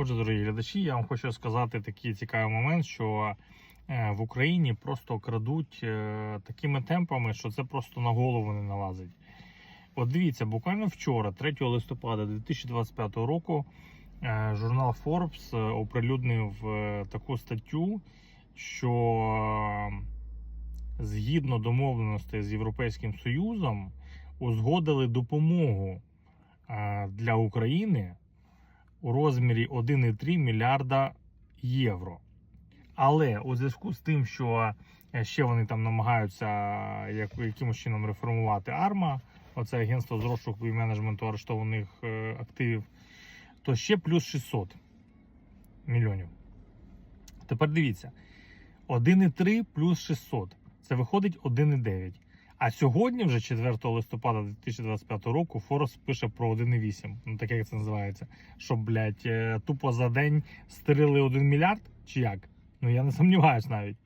Отже, дорогі глядачі, я вам хочу сказати такий цікавий момент, що е, в Україні просто крадуть е, такими темпами, що це просто на голову не налазить. От дивіться, буквально вчора, 3 листопада 2025 року, е, журнал Forbes оприлюднив таку статтю, що згідно домовленостей з Європейським Союзом узгодили допомогу для України у розмірі 1,3 мільярда євро. Але у зв'язку з тим, що е, ще вони там намагаються е, як, якимось чином реформувати АРМА, оце агентство з розшуку і менеджменту арештованих е, активів, то ще плюс 600 мільйонів. Тепер дивіться: 1,3 плюс 600 це виходить 1,9. А сьогодні, вже 4 листопада 2025 року, Форос пише про 1,8. Ну таке як це називається. Що, блядь, е, тупо за день стерили 1 мільярд? Чи як? Ну я не сумніваюсь навіть.